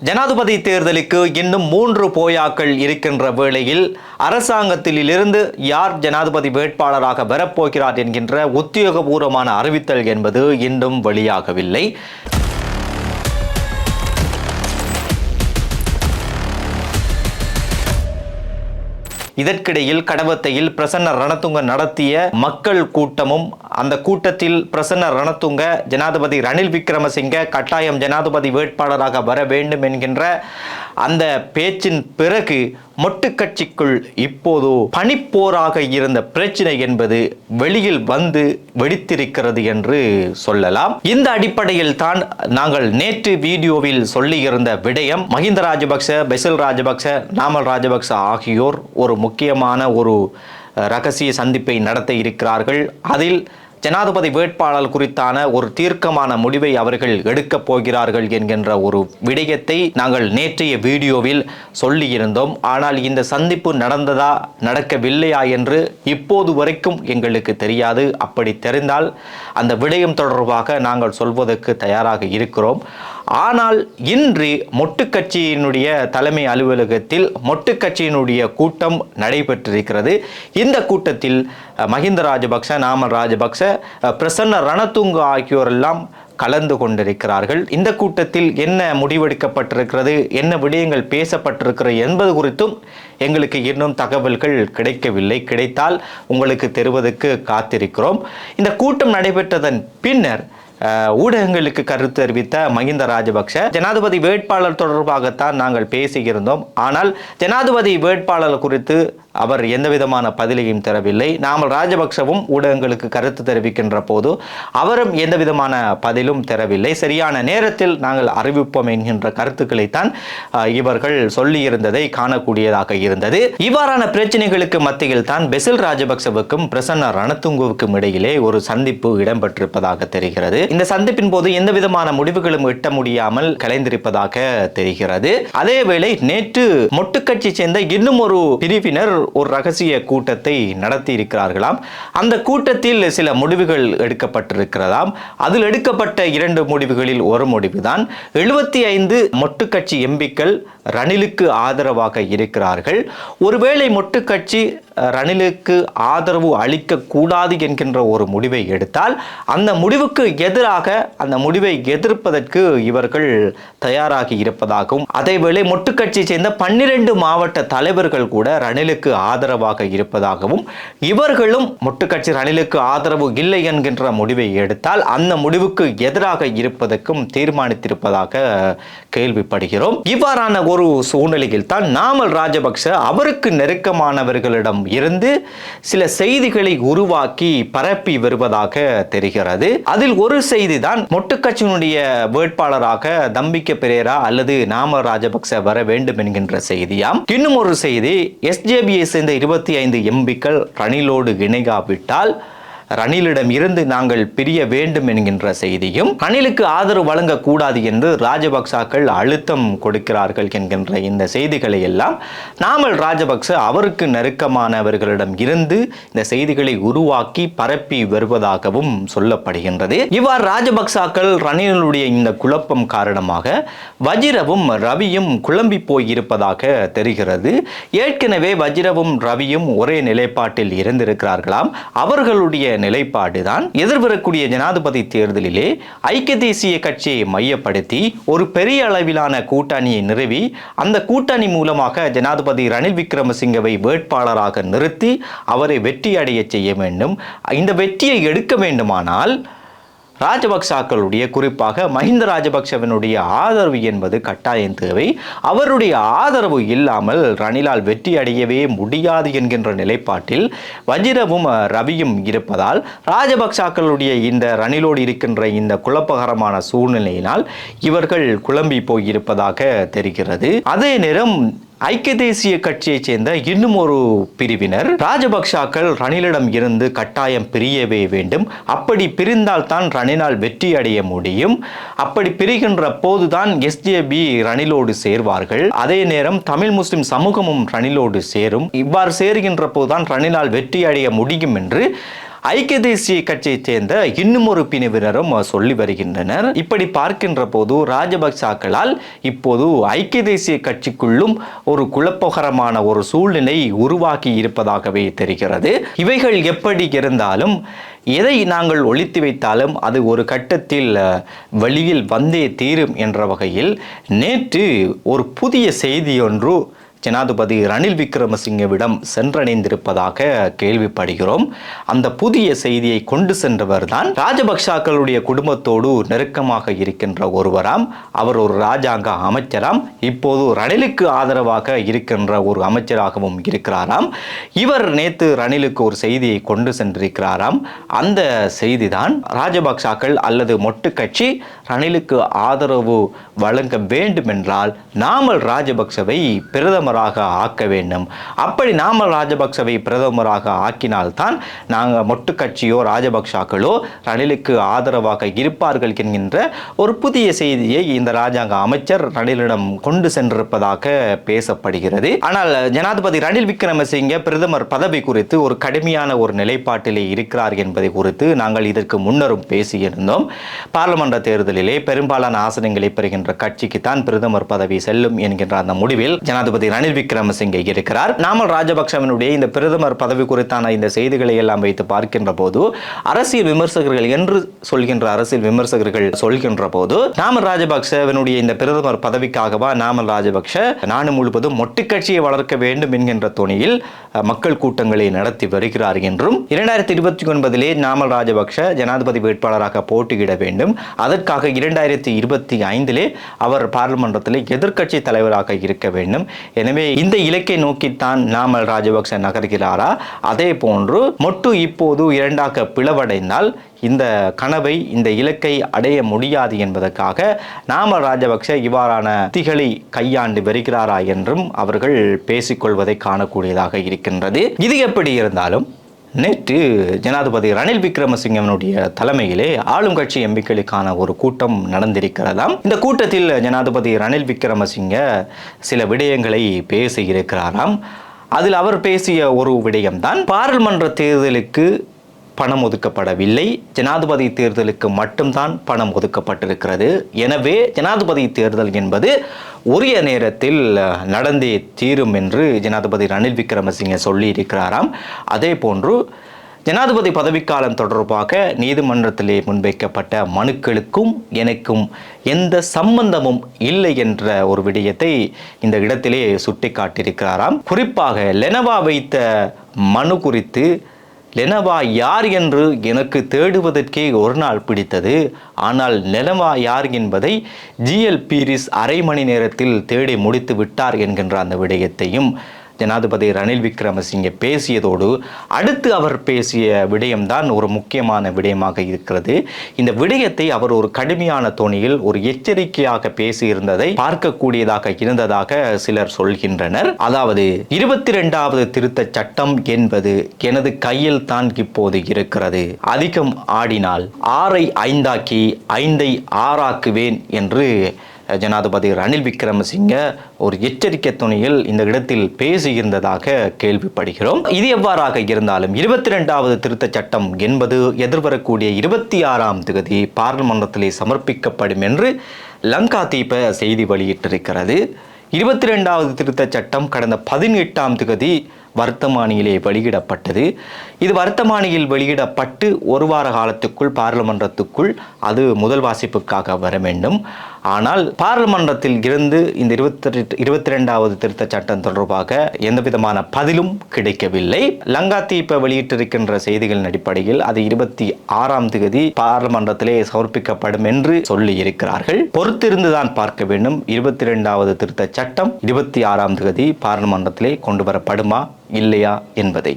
ஜனாதிபதி தேர்தலுக்கு இன்னும் மூன்று போயாக்கள் இருக்கின்ற வேளையில் அரசாங்கத்திலிருந்து யார் ஜனாதிபதி வேட்பாளராக வரப்போகிறார் என்கின்ற உத்தியோகபூர்வமான அறிவித்தல் என்பது இன்னும் வெளியாகவில்லை. இதற்கிடையில் கடவத்தையில் பிரசன்ன ரணத்துங்க நடத்திய மக்கள் கூட்டமும் அந்த கூட்டத்தில் பிரசன்ன ரணத்துங்க ஜனாதிபதி ரணில் விக்ரமசிங்க கட்டாயம் ஜனாதிபதி வேட்பாளராக வர வேண்டும் என்கின்ற அந்த பேச்சின் பிறகு மொட்டுக்கட்சிக்குள் இப்போதோ இப்போது பனிப்போராக இருந்த பிரச்சனை என்பது வெளியில் வந்து வெடித்திருக்கிறது என்று சொல்லலாம். இந்த அடிப்படையில் தான் நாங்கள் நேற்று வீடியோவில் சொல்லியிருந்த விடயம். மஹிந்த ராஜபக்ச பெசில் ராஜபக்ச நாமல் ராஜபக்ச ஆகியோர் ஒரு முக்கியமான ஒரு ரகசிய சந்திப்பை நடத்த இருக்கிறார்கள். அதில் ஜனாதிபதி வேட்பாளர் குறித்தான ஒரு தீர்க்கமான முடிவை அவர்கள் எடுக்கப் போகிறார்கள் என்கின்ற ஒரு விடயத்தை நாங்கள் நேற்றைய வீடியோவில் சொல்லியிருந்தோம். ஆனால் இந்த சந்திப்பு நடந்ததா நடக்கவில்லையா என்று இப்போது வரைக்கும் எங்களுக்கு தெரியாது. அப்படி தெரிந்தால் அந்த விடயம் தொடர்பாக நாங்கள் சொல்வதற்கு தயாராக இருக்கிறோம். ஆனால் இன்று மொட்டுக்கட்சியினுடைய தலைமை அலுவலகத்தில் மொட்டுக்கட்சியினுடைய கூட்டம் நடைபெற்றிருக்கிறது. இந்த கூட்டத்தில் மஹிந்த ராஜபக்ச நாமல் ராஜபக்ச பிரசன்ன ரணத்துங்கு ஆகியோரெல்லாம் கலந்து கொண்டிருக்கிறார்கள். இந்த கூட்டத்தில் என்ன முடிவெடுக்கப்பட்டிருக்கிறது என்ன விடயங்கள் பேசப்பட்டிருக்கிறது என்பது குறித்தும் எங்களுக்கு இன்னும் தகவல்கள் கிடைக்கவில்லை. கிடைத்தால் உங்களுக்கு தெரிவதற்கு காத்திருக்கிறோம். இந்த கூட்டம் நடைபெற்றதன் பின்னர் ஊடகங்களுக்கு கருத்து தெரிவித்த மஹிந்த ராஜபக்ஷ ஜனாதிபதி வேட்பாளர் தொடர்பாகத்தான் நாங்கள் பேசியிருந்தோம். ஆனால் ஜனாதிபதி வேட்பாளர் குறித்து அவர் எந்த விதமான பதிலையும் தரவில்லை. நாமல் ராஜபக்சவும் ஊடகங்களுக்கு கருத்து தெரிவிக்கின்ற போது அவரும் எந்த விதமான பதிலும் தரவில்லை. சரியான நேரத்தில் நாங்கள் அறிவிப்போம் என்கின்ற கருத்துக்களைத்தான் இவர்கள் சொல்லியிருந்ததை காணக்கூடியதாக இருந்தது. இவ்வாறான பிரச்சனைகளுக்கு மத்தியில் தான் பெசில் ராஜபக்சவுக்கும் பிரசன்ன ரணத்துங்குவுக்கும் இடையிலே ஒரு சந்திப்பு இடம்பெற்றிருப்பதாக தெரிகிறது. இந்த சந்திப்பின் போது எந்த விதமான முடிவுகளும் எட்ட முடியாமல் கலைந்திருப்பதாக தெரிகிறது. அதேவேளை நேற்று மொட்டுக்கட்சி சேர்ந்த இன்னும் ஒரு பிரிவினர் ஒரு ரகசிய கூட்டத்தை நடத்தி இருக்கிறார்களாம் அந்த கூட்டத்தில் சில முடிவுகள் எடுக்கப்பட்டிருக்கிறதாம். அதில் எடுக்கப்பட்ட இரண்டு முடிவுகளில் ஒரு முடிவுதான். எழுபத்தி ஐந்து மொட்டுக்கட்சி எம்பிக்கள் ரணிலுக்கு ஆதரவாக இருக்கிறார்கள். ஒருவேளை மொட்டுக்கட்சி ரணிலுக்கு ஆதரவு அளிக்கக்கூடாது என்கின்ற ஒரு முடிவை எடுத்தால் அந்த முடிவுக்கு எதிராக அந்த முடிவை எதிர்ப்பதற்கு இவர்கள் தயாராகி இருப்பதாகவும் அதேவேளை மொட்டுக்கட்சியை சேர்ந்த பன்னிரண்டு மாவட்ட தலைவர்கள் கூட ரணிலுக்கு ஆதரவாக இருப்பதாகவும் இவர்களும் மொட்டுக்கட்சி ரணிலுக்கு ஆதரவு இல்லை என்கின்ற முடிவை எடுத்தால் அந்த முடிவுக்கு எதிராக இருப்பதற்கும் தீர்மானித்திருப்பதாக கேள்விப்படுகிறோம். இவ்வாறான ஒரு சூழ்நிலையில் தான் நாமல் ராஜபக்ச அவருக்கு நெருக்கமானவர்களிடம் இருந்து சில செய்திகளை உருவாக்கி பரப்பி வருவதாக தெரிகிறது. அதில் ஒரு செய்தி தான் மொட்டுக்கட்சியினுடைய வேட்பாளராக தம்பிக்க பெரேரா அல்லது நாம ராஜபக்ச வர வேண்டும் என்கின்ற செய்தியாம். இன்னும் ஒரு செய்தி எஸ்ஜேபியை சேர்ந்த இருபத்தி ஐந்து எம்பிக்கள் ரணிலோடு இணைகாவிட்டால் ரணிலிடம் இருந்து நாங்கள் பிரிய வேண்டும் என்கின்ற செய்தியும் ரணிலுக்கு ஆதரவு வழங்கக்கூடாது என்று ராஜபக்சாக்கள் அழுத்தம் கொடுக்கிறார்கள் என்கின்ற இந்த செய்திகளை எல்லாம் நாமல் ராஜபக்ச அவருக்கு நெருக்கமானவர்களிடம் இருந்து இந்த செய்திகளை உருவாக்கி பரப்பி வருவதாகவும் சொல்லப்படுகின்றது. இவ்வாறு ராஜபக்சாக்கள் ரணிலுடைய இந்த குழப்பம் காரணமாக வஜிரவும் ரவியும் குழம்பி போயிருப்பதாக தெரிகிறது. ஏற்கனவே வஜிரவும் ரவியும் ஒரே நிலைப்பாட்டில் இருந்திருக்கிறார்களாம். அவர்களுடைய நிலைப்பாடுதான் எதிர்வரக்கூடிய ஜனாதிபதி தேர்தலிலே ஐக்கிய தேசிய கட்சியை மையப்படுத்தி ஒரு பெரிய அளவிலான கூட்டணியை நிறுவி அந்த கூட்டணி மூலமாக ஜனாதிபதி ரணில் விக்ரமசிங்கவை வேட்பாளராக நிறுத்தி அவரை வெற்றி அடைய செய்ய வேண்டும். இந்த வெற்றியை எடுக்க வேண்டுமானால் ராஜபக்சாக்களுடைய குறிப்பாக மஹிந்த ராஜபக்சவனுடைய ஆதரவு என்பது கட்டாயம் தேவை. அவருடைய ஆதரவு இல்லாமல் ரணிலால் வெற்றி அடையவே முடியாது என்கின்ற நிலைப்பாட்டில் வஜிரவும் ரவியும் இருப்பதால் ராஜபக்சாக்களுடைய இந்த ரணிலோடு இருக்கின்ற இந்த குழப்பகரமான சூழ்நிலையினால் இவர்கள் குழம்பி போயிருப்பதாக தெரிகிறது. அதே நேரம் ஐக்கிய தேசிய கட்சியைச் சேர்ந்த இன்னும் ஒரு பிரிவினர். ராஜபக்சாக்கள் ரணிலிடம் இருந்து கட்டாயம் பிரியவே வேண்டும். அப்படி பிரிந்தால் தான் ரணிலால் வெற்றி அடைய முடியும். அப்படி பிரிகின்ற போதுதான் எஸ்ஜேபி ரணிலோடு சேர்வார்கள். அதே நேரம் தமிழ் முஸ்லிம் சமூகமும் ரணிலோடு சேரும். இவ்வாறு சேருகின்ற போதுதான் ரணிலால் வெற்றி அடைய முடியும் என்று ஐக்கிய தேசிய கட்சியைச் சேர்ந்த இன்னும் ஒரு பிரிவினரும் சொல்லி வருகின்றனர். இப்படி பார்க்கின்ற போது ராஜபக்சாக்களால் இப்போது ஐக்கிய தேசிய கட்சிக்குள்ளும் ஒரு குழப்பகரமான ஒரு சூழ்நிலை உருவாக்கி இருப்பதாகவே தெரிகிறது. இவைகள் எப்படி இருந்தாலும் எதை நாங்கள் ஒழித்து வைத்தாலும் அது ஒரு கட்டத்தில் வழியில் வெளியில் வந்தே தீரும் என்ற வகையில் நேற்று ஒரு புதிய செய்தியொன்று ஜனாதிபதி ரணில் விக்ரமசிங்கவிடம் சென்றடைந்திருப்பதாக கேள்விப்படுகிறோம். அந்த புதிய செய்தியை கொண்டு சென்றவர் தான் ராஜபக்சாக்களுடைய குடும்பத்தோடு நெருக்கமாக இருக்கின்ற ஒருவராம். அவர் ஒரு ராஜாங்க அமைச்சராம். இப்போது ரணிலுக்கு ஆதரவாக இருக்கின்ற ஒரு அமைச்சராகவும் இருக்கிறாராம். இவர் நேற்று ரணிலுக்கு ஒரு செய்தியை கொண்டு சென்றிருக்கிறாராம். அந்த செய்தி தான் ராஜபக்சாக்கள் அல்லது மொட்டு கட்சி ரணிலுக்கு ஆதரவு வழங்க வேண்டுமென்றால் நாமல் ராஜபக்சவை பிரதமராக ஆக்க வேண்டும். அப்படி நாம ராஜபக்சவை பிரதமராக ஆக்கினால்தான் நாங்கள் மொட்டு கட்சியோ ராஜபக்சாக்களோ ரணிலுக்கு ஆதரவாக இருப்பார்கள் என்கின்ற ஒரு புதிய செய்தியை இந்த ராஜாங்க அமைச்சர் ரணிலிடம் கொண்டு சென்றிருப்பதாக பேசப்படுகிறது. ஆனால் ஜனாதிபதி ரணில் விக்ரமசிங்க பிரதமர் பதவி குறித்து ஒரு கடுமையான ஒரு நிலைப்பாட்டிலே இருக்கிறார் என்பதை குறித்து நாங்கள் இதற்கு முன்னரும் பேசியிருந்தோம். பாராளுமன்ற தேர்தலிலே பெரும்பாலான ஆசனங்களை பெறுகின்ற கட்சிக்கு தான் பிரதமர் பதவி செல்லும் என்கின்ற அந்த முடிவில் ஜனாதிபதி ரணில் விக்ரமசிங்கே இருக்கிறார். நாமல் ராஜபக்சவனுடைய இந்த பிரதமர் பதவி குறித்தான இந்த செய்திகளை எல்லாம் வைத்து பார்க்கின்ற போது அரசியல் விமர்சகர்கள் என்று சொல்கின்ற அரசியல் விமர்சகர்கள் சொல்கின்ற போது நாமல் ராஜபக்சவனுடைய இந்த பிரதமர் பதவிக்காகவா நாமல் ராஜபக்ஷ நாடு முழுவதும் மொட்டு கட்சியை வளர்க்க வேண்டும் என்கின்ற துணியில் மக்கள் கூட்டங்களை நடத்தி வருகிறார் என்றும் இரண்டாயிரத்தி இருபத்தி ஒன்பதிலே நாமல் ராஜபக்ஷ ஜனாதிபதி வேட்பாளராக போட்டியிட வேண்டும். அதற்காக இரண்டாயிரத்தி இருபத்தி ஐந்திலே அவர் பாராளுமன்றத்தில் எதிர்க்கட்சி தலைவராக இருக்க வேண்டும் எனவே இந்த இலக்கை நோக்கித்தான் நாமல் ராஜபக்ஷ நகர்கிறாரா? அதே போன்று மொட்டு இப்போது இரண்டாக பிளவடைந்தால் இந்த கனவை இந்த இலக்கை அடைய முடியாது என்பதற்காக நாம ராஜபக்ஷ இவ்வாறான திகளை கையாண்டு வருகிறாரா என்றும் அவர்கள் பேசிக்கொள்வதை காணக்கூடியதாக இருக்கின்றது. இது எப்படி இருந்தாலும் நேற்று ஜனாதிபதி ரணில் விக்ரமசிங்கவனுடைய தலைமையிலே ஆளும் கட்சி எம்பிக்களுக்கான ஒரு கூட்டம் நடந்திருக்கிறதாம். இந்த கூட்டத்தில் ஜனாதிபதி ரணில் விக்ரமசிங்க சில விடயங்களை பேசியிருக்கிறாராம். அதில் அவர் பேசிய ஒரு விடயம்தான் பாராளுமன்ற தேர்தலுக்கு பணம் ஒதுக்கப்படவில்லை. ஜனாதிபதி தேர்தலுக்கு மட்டும்தான் பணம் ஒதுக்கப்பட்டிருக்கிறது. எனவே ஜனாதிபதி தேர்தல் என்பது உரிய நேரத்தில் நடந்தே தீரும் என்று ஜனாதிபதி ரணில் விக்ரமசிங்க சொல்லி இருக்கிறாராம் அதே போன்று ஜனாதிபதி பதவிக்காலம் தொடர்பாக நீதிமன்றத்திலே முன்வைக்கப்பட்ட மனுக்களுக்கும் எனக்கும் எந்த சம்பந்தமும் இல்லை என்ற ஒரு விடயத்தை இந்த இடத்திலே சுட்டிக்காட்டியிருக்கிறாராம். குறிப்பாக லெனவா வைத்த மனு குறித்து லெனவா யார் என்று எனக்கு தேடுவதற்கே ஒரு நாள் பிடித்தது. ஆனால் லெனவா யார் என்பதை ஜிஎல் பீரிஸ் அரை மணி நேரத்தில் தேடி முடித்து விட்டார் என்கின்ற அந்த விடயத்தையும் ஜனாதிபதி ரணில் விக்ரமசிங்கே பேசியதோடு அடுத்து அவர் பேசிய விடயம்தான் ஒரு முக்கியமான விடயமாக இருக்கிறது. இந்த விடயத்தை அவர் ஒரு கடுமையான தோணியில் ஒரு எச்சரிக்கையாக பேசியிருந்ததை பார்க்கக்கூடியதாக இருந்ததாக சிலர் சொல்கின்றனர். அதாவது இருபத்தி இரண்டாவது திருத்த சட்டம் என்பது எனது கையில் தான் இப்போது இருக்கிறது. அதிகம் ஆடினால் ஆறை ஐந்தாக்கி ஐந்தை ஆறாக்குவேன் என்று ஜனாதிபதி ரணில் விக்ரமசிங்க ஒரு எச்சரிக்கை துணையில் இந்த இடத்தில் பேசியிருந்ததாக கேள்விப்படுகிறோம். இது எவ்வாறாக இருந்தாலும் இருபத்தி ரெண்டாவது திருத்த சட்டம் என்பது எதிர்வரக்கூடிய இருபத்தி ஆறாம் தேதி பாராளுமன்றத்திலே சமர்ப்பிக்கப்படும் என்று லங்கா தீப செய்தி வெளியிட்டிருக்கிறது. இருபத்தி ரெண்டாவது திருத்தச் சட்டம் கடந்த பதினெட்டாம் தேதி வர்த்தமானியிலே வெளியிடப்பட்டது. இது வர்த்தமானியில் வெளியிடப்பட்டு ஒரு வார காலத்துக்குள் பாராளுமன்றத்துக்குள் அது முதல் வாசிப்புக்காக வர வேண்டும். ஆனால் பாராளுமன்றத்தில் இருந்து இந்த இருபத்தி இருபத்தி ரெண்டாவது திருத்த சட்டம் தொடர்பாக எந்த விதமான பதிலும் கிடைக்கவில்லை. லங்கா தீப வெளியிட்டிருக்கின்ற செய்திகளின் அடிப்படையில் அது இருபத்தி ஆறாம் தேதி பாராளுமன்றத்திலே சமர்ப்பிக்கப்படும் என்று சொல்லி இருக்கிறார்கள் பொறுத்திருந்துதான் பார்க்க வேண்டும். இருபத்தி ரெண்டாவது திருத்தச் சட்டம் இருபத்தி ஆறாம் தேதி பாராளுமன்றத்திலே கொண்டு வரப்படுமா இல்லையா என்பதை.